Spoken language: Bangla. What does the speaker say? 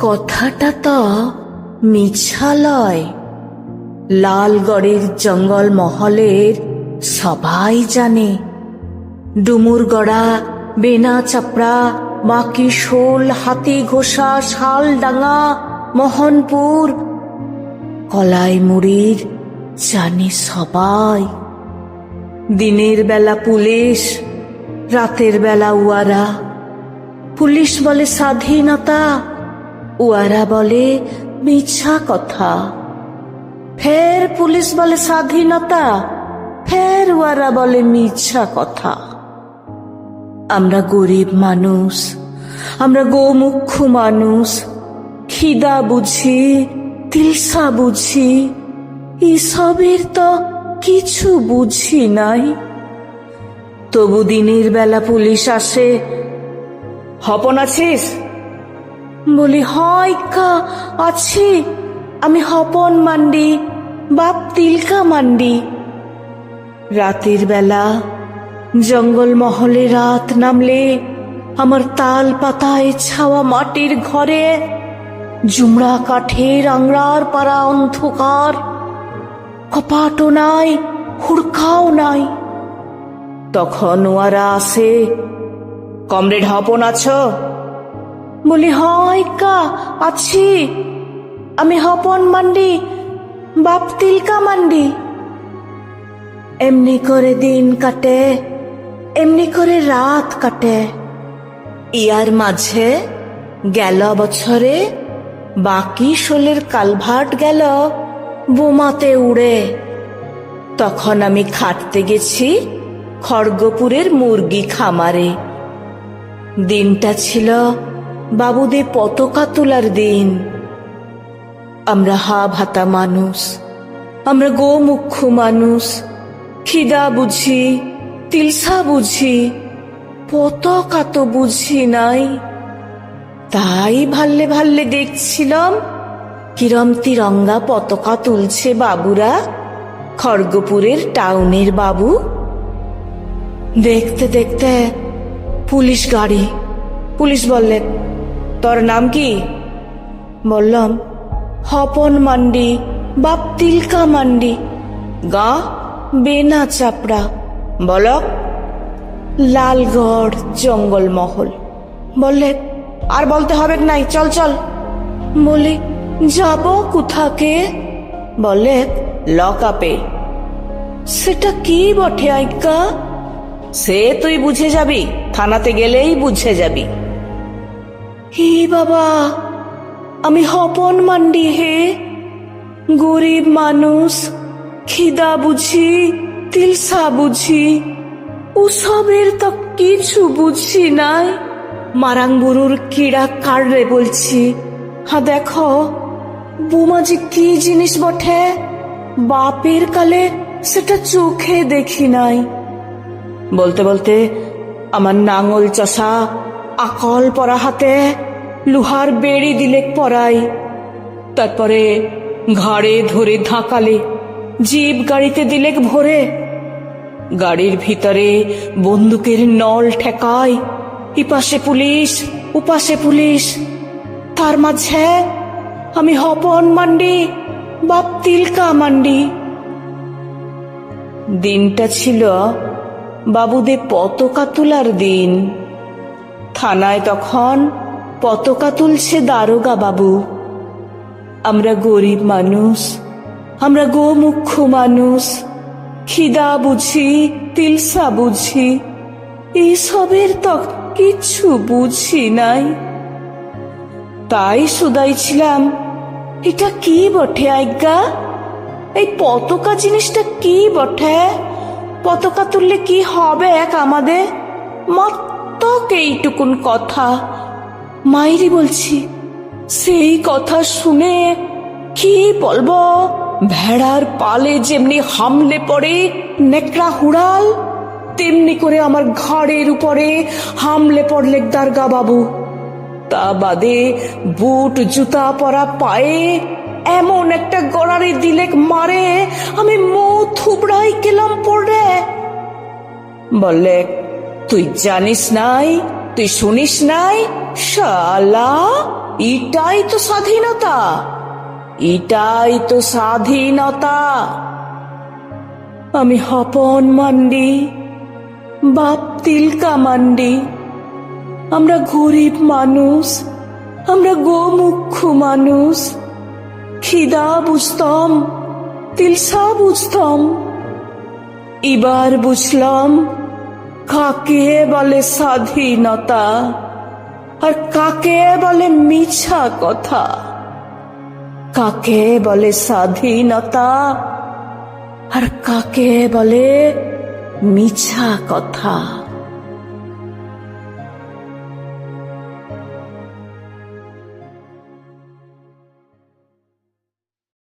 কথাটা তো মিছা লয় লালগড়ের জঙ্গল মহলের সবাই জানে। ডুমুরগড়া, বেনা চাপড়া, বাকি শোল, হাতি ঘোষা শালডাঙ্গা মোহনপুর কলাই মুড়ির জানে সবাই। দিনের বেলা পুলিশ, রাতের বেলা উয়ারা। পুলিশ বলে স্বাধীনতা। উয়ারা বলে, মিছা কথা। ফের পুলিশ বলে স্বাধীনতা, ফের উয়ারা বলে মিছা কথা। আমরা গরিব মানুষ, আমরা গোমুখ্য মানুষ, খিদা বুঝি, তিলসা বুঝি, এসবের তো কিছু বুঝি নাই। তবু দিনের বেলা পুলিশ আসে, হপন আছিস? বলি, হয় কা, আছি। আমি হপন মান্ডি, বাপ তিলকা মান্ডি। রাতের বেলা জঙ্গল মহলে রাত নামলে আমার তাল পাতায় ছাওয়া মাটির ঘরে জুমড়া কাঠের আংড়ার পাড়া অন্ধকার। কপাটও নাই, হুড়কাও নাই। তখন ওয়ারা আসে, কমরেড হপন আছো? বলি, হয় কা, আছি। আমি হপন মান্ডি, বাপ তিলকা মান্ডি। এমনি করে দিন কাটে, এমনি করে রাত কাটে। ইয়ার মাঝে গেল বছরে, বাকি শোলের কালভার্ট গেল বোমাতে উড়ে। তখন আমি খাটতে গেছি খড়গপুরের মুরগি খামারে। দিনটা ছিল বাবুদে পতাকা তোলার দিন। আমরা হা ভাতা মানুষ, আমরা গোমুখ্য মানুষ। খিদা বুঝি, তিলসা বুঝি, পতাকা তো বুঝি নাই। তাই ভাল্লে ভাল্লে দেখছিলাম, কিরম তিরঙ্গা পতাকা তুলছে বাবুরা, খড়গপুরের টাউনের বাবু। দেখতে দেখতে পুলিশ গাড়ি, পুলিশ বললেন তোর নাম কি? বললাম, হপন মান্ডি বাপ তিলকা মান্ডি। গা, বেনা চাপড়া। বলক লালগড় জঙ্গলমহল। বললে, আর বলতে হবে নাই, চল চল। বলি, যাব কোথাকে বলে লক আপে। সেটা কি বটে, আইকা? সে তুই বুঝে যাবি, থানাতে গেলেই বুঝে যাবি। হি বাবা, আমি হপন মান্ডি হে। গরিব মানুষ, খিদা বুঝি, তিলসা বুঝি উসবের তো কিছু বুঝি নাই। মারাং বুরুর কিড়া কাড়রে বলছি? হা দেখো বোমাজি কি জিনিস বটে, বাপের কালে সেটা চোখে দেখি নাই। বলতে বলতে আমার নাঙল চষা আকল পরা হাতে লোহার বেড়ি দিলে পরাই। তারপরে ঘাড়ে ধরে ধাকালে জিপ গাড়িতে দিলেক ভরে। গাড়ির ভিতরে বন্দুকের নল ঠেকায় ইপাশে পুলিশ উপাশে পুলিশ। তার মাঝে আমি হপন মান্ডি বাপ তিলকা মান্ডি দিনটা ছিল বাবুদের পতাকা তোলার দিন। থানায় তখন পতাকা তুলছে দারোগা বাবু। আমরা গরিব মানুষ, আমরা গোমুখ্য মানুষ, খিদা বুঝি, তিলসা বুঝি এইসবের তো কিচ্ছু বুঝি নাই। তাই শুধাইছিলাম এটা কি বটে আজ্ঞা? এই পতাকা জিনিসটা কি বটে? পতাকা তুললে কি হবে এক আমাদের? মাত্র এইটুকুন কথা। মাইরি বলছি, সেই কথা শুনে কি বলব? ভেড়ার পালে যেমনি হামলে পড়ে নেকড়া হুড়াল, তেমনি করে আমার ঘাড়ের উপরে হামলে পড়লে দারগা বাবু। তা বাদে বুট, জুতা পরা পায়ে এমন একটা গড়ারে দিলেক মারে, আমি মো থুবড়াই গেলাম পড়ে। বললে তুই জানিস নাই, তুই শুনিস নাই? শালা এটাই তো স্বাধীনতা। এটাই তো স্বাধীনতা। আমি হপন মান্ডি বাপ তিলকা মান্ডি আমরা গরিব মানুষ, আমরা গোমুখ্য মানুষ। খিদা বুঝতাম, তিলসা বুঝতাম। এবার বুঝলাম কাকে বলে স্বাধীনতা? আর কাকে বলে মিছা কথা? কাকে বলে স্বাধীনতা? আর কাকে বলে মিছা কথা?